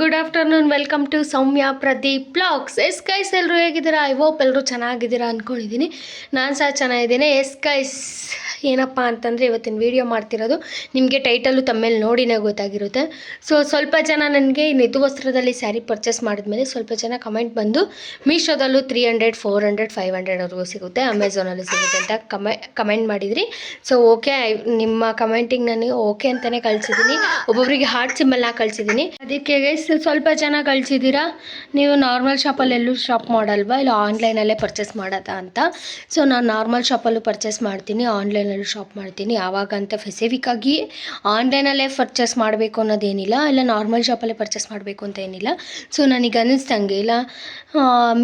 Good afternoon welcome to Soumya Pradeep blogs S ಕೈಸ್ ಎಲ್ಲರೂ ಹೇಗಿದ್ದೀರಾ? I hope ಎಲ್ಲರೂ ಚೆನ್ನಾಗಿದ್ದೀರಾ ಅಂದ್ಕೊಂಡಿದ್ದೀನಿ ನಾನು ಸಹ ಚೆನ್ನಾಗಿದ್ದೀನಿ. ಎಸ್ ಗೈಸ್ ಏನಪ್ಪ ಅಂತಂದರೆ ಇವತ್ತಿನ ವೀಡಿಯೋ ಮಾಡ್ತಿರೋದು ನಿಮಗೆ ಟೈಟಲು ತಮ್ಮೇಲೆ ನೋಡಿನೇ ಗೊತ್ತಾಗಿರುತ್ತೆ. ಸೊ ಸ್ವಲ್ಪ ಜನ ನನಗೆ ನಿದು ವಸ್ತ್ರದಲ್ಲಿ ಸ್ಯಾರಿ ಪರ್ಚೇಸ್ ಮಾಡಿದ್ಮೇಲೆ ಸ್ವಲ್ಪ ಜನ ಕಮೆಂಟ್ ಬಂದು ಮೀಶೋದಲ್ಲೂ three hundred four hundred five ಹಂಡ್ರೆಡ್ವರೆಗೂ ಸಿಗುತ್ತೆ ಅಮೆಝಾನಲ್ಲೂ ಸಿಗುತ್ತೆ ಅಂತ ಕಮೆ ಕಮೆಂಟ್ ಮಾಡಿದ್ರಿ. ಸೊ ಓಕೆ ನಿಮ್ಮ ಕಮೆಂಟಿಗೆ ನನಗೆ ಓಕೆ ಅಂತಲೇ ಕಳಿಸಿದ್ದೀನಿ. ಒಬ್ಬೊಬ್ಬರಿಗೆ ಹಾರ್ಟ್ ಸಿಂಬಲ್ನ ಕಳಿಸಿದ್ದೀನಿ. ಅದಕ್ಕೆ ಸ್ವಲ್ಪ ಜನ ಕಳಿಸಿದ್ದೀರಾ? ನೀವು ನಾರ್ಮಲ್ ಶಾಪಲ್ಲಿ ಎಲ್ಲೂ ಶಾಪ್ ಮಾಡಲ್ವಾ? ಇಲ್ಲ ಆನ್ಲೈನಲ್ಲೇ ಪರ್ಚೇಸ್ ಮಾಡೋದಾ ಅಂತ? ಸೊ ನಾನು ನಾರ್ಮಲ್ ಶಾಪಲ್ಲೂ ಪರ್ಚೇಸ್ ಮಾಡ್ತೀನಿ ಆನ್ಲೈನಲ್ಲೂ ಶಾಪ್ ಮಾಡ್ತೀನಿ. ಯಾವಾಗ ಅಂತ ಸ್ಪೆಸಿಫಿಕ್ ಆಗಿ ಆನ್ಲೈನಲ್ಲೇ ಪರ್ಚೇಸ್ ಮಾಡಬೇಕು ಅನ್ನೋದೇನಿಲ್ಲ. ಇಲ್ಲ ನಾರ್ಮಲ್ ಶಾಪಲ್ಲೇ ಪರ್ಚೇಸ್ ಮಾಡಬೇಕು ಅಂತ ಏನಿಲ್ಲ. ಸೊ ನನಗೆ ಅನ್ನಿಸ್ದಂಗೆ ಇಲ್ಲ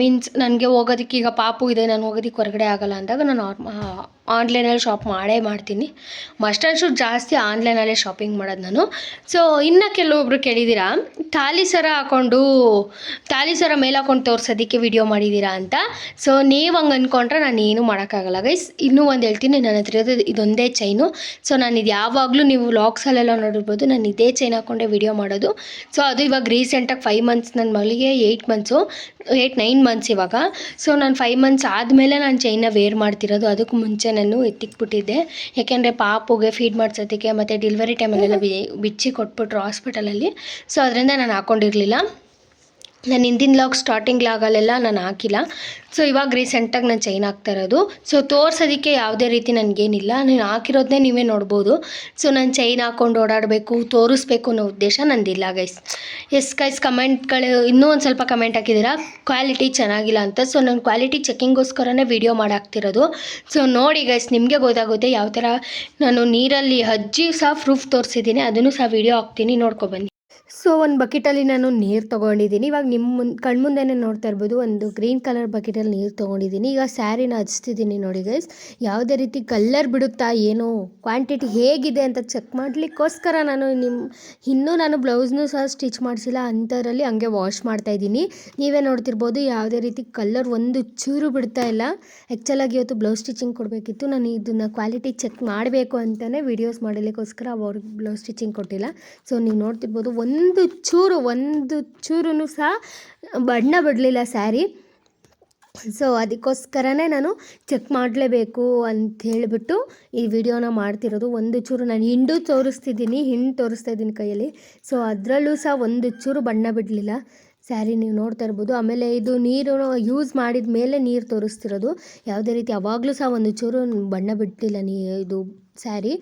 ಮೀನ್ಸ್ ನನಗೆ ಹೋಗೋದಕ್ಕೆ ಈಗ ಪಾಪು ಇದೆ, ನಾನು ಹೋಗೋದಕ್ಕೆ ಹೊರಗಡೆ ಆಗಲ್ಲ ಅಂದಾಗ ನಾನು ಆನ್ಲೈನಲ್ಲಿ ಶಾಪ್ ಮಾಡೇ ಮಾಡ್ತೀನಿ. ಮಸ್ಟಾಶು ಜಾಸ್ತಿ ಆನ್ಲೈನಲ್ಲೇ ಶಾಪಿಂಗ್ ಮಾಡೋದು ನಾನು. ಸೊ ಇನ್ನು ಕೆಲವೊಬ್ರು ಕೇಳಿದ್ದೀರಾ, ತಾಲಿ ಸರ ಹಾಕೊಂಡು, ತಾಲಿ ಸರ ಮೇಲೆ ಹಾಕೊಂಡು ತೋರಿಸೋದಕ್ಕೆ ವಿಡಿಯೋ ಮಾಡಿದ್ದೀರಾ ಅಂತ. ಸೊ ನೀವು ಹಂಗೆ ಅಂದ್ಕೊಂಡ್ರೆ ನಾನು ಏನೂ ಮಾಡೋಕ್ಕಾಗಲ್ಲ ಗೈಸ್ ಇನ್ನೂ ಒಂದು ಹೇಳ್ತೀನಿ, ನನ್ನ ಹತ್ರ ಇರೋದು ಇದೊಂದೇ ಚೈನು ಸೊ ನಾನು ಇದು ಯಾವಾಗಲೂ ನೀವು ವ್ಲಾಗ್ಸಲ್ಲೆಲ್ಲ ನೋಡಿರ್ಬೋದು, ನಾನು ಇದೇ ಚೈನ್ ಹಾಕ್ಕೊಂಡೆ ವಿಡಿಯೋ ಮಾಡೋದು. ಸೊ ಅದು ಇವಾಗ ರೀಸೆಂಟಾಗಿ ಫೈವ್ ಮಂತ್ಸ್ ನನ್ನ ಮಗಳಿಗೆ eight months eight nine months ಇವಾಗ. ಸೊ ನಾನು ಫೈವ್ ಮಂತ್ಸ್ ಆದಮೇಲೆ ನಾನು ಚೈನ ವೇರ್ ಮಾಡ್ತಿರೋದು, ಅದಕ್ಕೆ ಮುಂಚೆ ನಾನು ಎತ್ತಿಕ್ಬಿಟ್ಟಿದ್ದೆ. ಯಾಕೆಂದರೆ ಪಾಪುಗೆ ಫೀಡ್ ಮಾಡ್ಸೋದಕ್ಕೆ ಮತ್ತು ಡೆಲಿವರಿ ಟೈಮಲ್ಲೆಲ್ಲ ಬಿಚ್ಚಿ ಕೊಟ್ಬಿಟ್ರು ಹಾಸ್ಪಿಟಲಲ್ಲಿ ಸೊ ಅದರಿಂದ ನಾನು ಹಾಕ್ಕೊಂಡಿರಲಿಲ್ಲ ನಾನು ಹಿಂದಿನ ಲಾಗ್ ಸ್ಟಾರ್ಟಿಂಗ್ ಲಾಗಲ್ಲೆಲ್ಲ ನಾನು ಹಾಕಿಲ್ಲ. ಸೊ ಇವಾಗ ರೀಸೆಂಟಾಗಿ ನಾನು ಚೈನ್ ಹಾಕ್ತಾ ಇರೋದು. ಸೊ ತೋರ್ಸೋದಕ್ಕೆ ಯಾವುದೇ ರೀತಿ ನನಗೇನಿಲ್ಲ. ನಾನು ಹಾಕಿರೋದನ್ನೇ ನೀವೇ ನೋಡ್ಬೋದು. ಸೊ ನಾನು ಚೈನ್ ಹಾಕ್ಕೊಂಡು ಓಡಾಡಬೇಕು, ತೋರಿಸ್ಬೇಕು ಅನ್ನೋ ಉದ್ದೇಶ ನಂದಿಲ್ಲ ಗೈಸ್ ಎಸ್ ಗೈಸ್ ಕಮೆಂಟ್ಗಳು ಇನ್ನೂ ಒಂದು ಸ್ವಲ್ಪ ಕಮೆಂಟ್ ಹಾಕಿದ್ದೀರಾ? ಕ್ವಾಲಿಟಿ ಚೆನ್ನಾಗಿಲ್ಲ ಅಂತ. ಸೊ ನಾನು ಕ್ವಾಲಿಟಿ ಚೆಕಿಂಗೋಸ್ಕರನೇ ವೀಡಿಯೋ ಮಾಡಾಕ್ತಿರೋದು ಸೊ ನೋಡಿ ಗೈಸ್ ನಿಮಗೆ ಗೊತ್ತಾಗುತ್ತೆ ಯಾವ ಥರ ನಾನು ನೀರಲ್ಲಿ ಅಜ್ಜಿ ಸಹ ಪ್ರೂಫ್ ತೋರಿಸಿದ್ದೀನಿ. ಅದನ್ನು ಸಹ ವೀಡಿಯೋ ಹಾಕ್ತೀನಿ. ನೋಡ್ಕೊಬನ್ನಿ ಸೊ ಒಂದು ಬಕೆಟಲ್ಲಿ ನಾನು ನೀರು ತೊಗೊಂಡಿದ್ದೀನಿ ಇವಾಗ ನಿಮ್ಮ ಮುನ್, ಕಣ್ಮುಂದೆನೇ ನೋಡ್ತಾ ಇರ್ಬೋದು, ಒಂದು ಗ್ರೀನ್ ಕಲರ್ ಬಕೆಟಲ್ಲಿ ನೀರು ತೊಗೊಂಡಿದ್ದೀನಿ ಈಗ ಸ್ಯಾರಿನ ಹಚ್ತಿದ್ದೀನಿ ನೋಡಿ ಗೈಸ್ ಯಾವುದೇ ರೀತಿ ಕಲ್ಲರ್ ಬಿಡುತ್ತಾ ಏನು ಕ್ವಾಂಟಿಟಿ ಹೇಗಿದೆ ಅಂತ ಚೆಕ್ ಮಾಡಲಿಕ್ಕೋಸ್ಕರ ನಾನು ನಿಮ್ಮ ಇನ್ನೂ ನಾನು ಬ್ಲೌಸ್ನೂ ಸಹ ಸ್ಟಿಚ್ ಮಾಡಿಸಿಲ್ಲ. ಅಂಥದ್ರಲ್ಲಿ ಹಂಗೆ ವಾಶ್ ಮಾಡ್ತಾ ಇದ್ದೀನಿ. ನೀವೇ ನೋಡ್ತಿರ್ಬೋದು, ಯಾವುದೇ ರೀತಿ ಕಲ್ಲರ್ ಒಂದು ಚೂರು ಬಿಡ್ತಾ ಇಲ್ಲ. ಆ್ಯಕ್ಚುಲಾಗಿ ಇವತ್ತು ಬ್ಲೌಸ್ ಸ್ಟಿಚಿಂಗ್ ಕೊಡಬೇಕಿತ್ತು. ನಾನು ಇದನ್ನು ಕ್ವಾಲಿಟಿ ಚೆಕ್ ಮಾಡಬೇಕು ಅಂತಲೇ ವೀಡಿಯೋಸ್ ಮಾಡಲಿಕ್ಕೋಸ್ಕರ ಅವ್ರಿಗೆ ಬ್ಲೌಸ್ ಸ್ಟಿಚಿಂಗ್ ಕೊಟ್ಟಿಲ್ಲ. ಸೊ ನೀವು ನೋಡ್ತಿರ್ಬೋದು, ಒಂದು ಚೂರು, ಒಂದು ಚೂರು ಸಹ ಬಣ್ಣ ಬಿಡಲಿಲ್ಲ ಸ್ಯಾರಿ. ಸೊ ಅದಕ್ಕೋಸ್ಕರನೇ ನಾನು ಚೆಕ್ ಮಾಡಲೇಬೇಕು ಅಂತ ಹೇಳಿಬಿಟ್ಟು ಈ ವಿಡಿಯೋನ ಮಾಡ್ತಿರೋದು. ಒಂದು ಚೂರು ನಾನು ಹಿಂಡು ತೋರಿಸ್ತಿದ್ದೀನಿ, ಹಿಂಡು ತೋರಿಸ್ತಾ ಇದ್ದೀನಿ ಕೈಯಲ್ಲಿ. ಸೊ ಅದರಲ್ಲೂ ಸಹ ಒಂದು ಚೂರು ಬಣ್ಣ ಬಿಡಲಿಲ್ಲ. ಸ್ಯಾರಿ ನೀವು ನೋಡ್ತಾ ಇರ್ಬೋದು. ಆಮೇಲೆ ಇದು ನೀರು ಯೂಸ್ ಮಾಡಿದ ಮೇಲೆ ನೀರು ತೋರಿಸ್ತಿರೋದು. ಯಾವುದೇ ರೀತಿ ಯಾವಾಗಲೂ ಸಹ ಒಂದು ಚೂರು ಬಣ್ಣ ಬಿಟ್ಟಿಲ್ಲ ನೀ, ಇದು ಸ್ಯಾರಿ.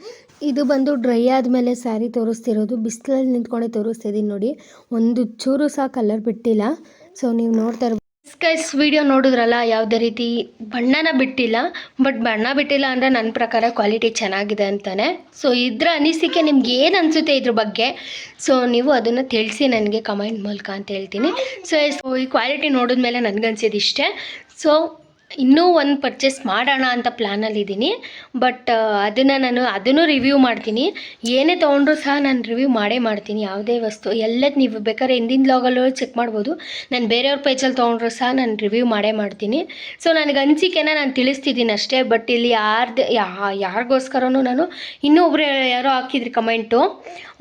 ಇದು ಬಂದು ಡ್ರೈ ಆದಮೇಲೆ ಸ್ಯಾರಿ ತೋರಿಸ್ತಿರೋದು. ಬಿಸಿಲಲ್ಲಿ ನಿಂತ್ಕೊಂಡೇ ತೋರಿಸ್ತಿದ್ದೀನಿ ನೋಡಿ. ಒಂದು ಚೂರು ಸಹ ಕಲರ್ ಬಿಟ್ಟಿಲ್ಲ. ಸೊ ನೀವು ನೋಡ್ತಾ ಇರ್ಬೋದು ಸ್ಕೈಸ್ ವಿಡಿಯೋ ನೋಡಿದ್ರಲ್ಲ, ಯಾವುದೇ ರೀತಿ ಬಣ್ಣನ ಬಿಟ್ಟಿಲ್ಲ ಬಟ್ ಬಣ್ಣ ಬಿಟ್ಟಿಲ್ಲ ಅಂದರೆ ನನ್ನ ಪ್ರಕಾರ ಕ್ವಾಲಿಟಿ ಚೆನ್ನಾಗಿದೆ ಅಂತಾನೆ. ಸೊ ಇದ್ರ ಅನಿಸಿಕೆ ನಿಮ್ಗೆ ಏನು ಅನಿಸುತ್ತೆ ಇದ್ರ ಬಗ್ಗೆ? ಸೊ ನೀವು ಅದನ್ನು ತಿಳಿಸಿ ನನಗೆ ಕಮೆಂಟ್ ಮೂಲಕ ಅಂತ ಹೇಳ್ತೀನಿ. ಸೊ ಈ ಕ್ವಾಲಿಟಿ ನೋಡಿದ್ಮೇಲೆ ನನಗನ್ಸಿದ್ದು ಇಷ್ಟೇ. ಸೊ ಇನ್ನೂ ಒಂದು ಪರ್ಚೇಸ್ ಮಾಡೋಣ ಅಂತ ಪ್ಲ್ಯಾನಲ್ಲಿದ್ದೀನಿ ಬಟ್ ಅದನ್ನು ನಾನು ಅದನ್ನು ರಿವ್ಯೂ ಮಾಡ್ತೀನಿ. ಏನೇ ತೊಗೊಂಡ್ರೂ ಸಹ ನಾನು ರಿವ್ಯೂ ಮಾಡೇ ಮಾಡ್ತೀನಿ. ಯಾವುದೇ ವಸ್ತು ಎಲ್ಲ ನೀವು ಬೇಕಾದ್ರೆ ಹಿಂದಿನ ಲಾಗಲ್ಲೂ ಚೆಕ್ ಮಾಡ್ಬೋದು. ನಾನು ಬೇರೆಯವ್ರ ಪೇಜಲ್ಲಿ ತೊಗೊಂಡ್ರೂ ಸಹ ನಾನು ರಿವ್ಯೂ ಮಾಡೇ ಮಾಡ್ತೀನಿ. ಸೊ ನನಗೆ ಅನಿಸಿಕೆನ ನಾನು ತಿಳಿಸ್ತಿದ್ದೀನಿ ಅಷ್ಟೇ. ಬಟ್ ಇಲ್ಲಿ ಯಾರ್ದು ಯಾರಿಗೋಸ್ಕರನೂ ನಾನು ಇನ್ನೊಬ್ರು ಯಾರೋ ಹಾಕಿದ್ರಿ ಕಮೆಂಟು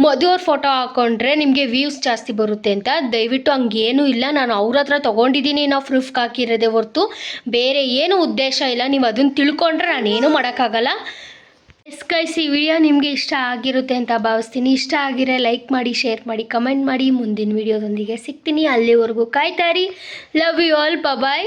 ಮದುವ್ರ ಫೋಟೋ ಹಾಕ್ಕೊಂಡ್ರೆ ನಿಮಗೆ ವ್ಯೂಸ್ ಜಾಸ್ತಿ ಬರುತ್ತೆ ಅಂತ. ದಯವಿಟ್ಟು ಹಂಗೇನೂ ಇಲ್ಲ. ನಾನು ಅವ್ರ ಹತ್ರ ತೊಗೊಂಡಿದ್ದೀನಿ ನಾವು ಪ್ರೂಫ್ಗೆ ಹಾಕಿರೋದೇ ಹೊರತು. ಬೇರೆ ಏನು ಉದ್ದೇಶ ಇಲ್ಲ, ನೀವು ಅದನ್ನು ತಿಳ್ಕೊಂಡ್ರೆ ನಾನು ಏನೂ ಮಾಡೋಕ್ಕಾಗಲ್ಲ. ಎಸ್ಕೈಸಿ ವಿಡಿಯೋ ನಿಮಗೆ ಇಷ್ಟ ಆಗಿರುತ್ತೆ ಅಂತ ಭಾವಿಸ್ತೀನಿ. ಇಷ್ಟ ಆಗಿರೋ ಲೈಕ್ ಮಾಡಿ ಶೇರ್ ಮಾಡಿ ಕಮೆಂಟ್ ಮಾಡಿ. ಮುಂದಿನ ವಿಡಿಯೋದೊಂದಿಗೆ ಸಿಗ್ತೀನಿ. ಅಲ್ಲಿವರೆಗೂ ಕಾಯ್ತಾರಿ ಲವ್ ಯು ಆಲ್ ಬಾಯ್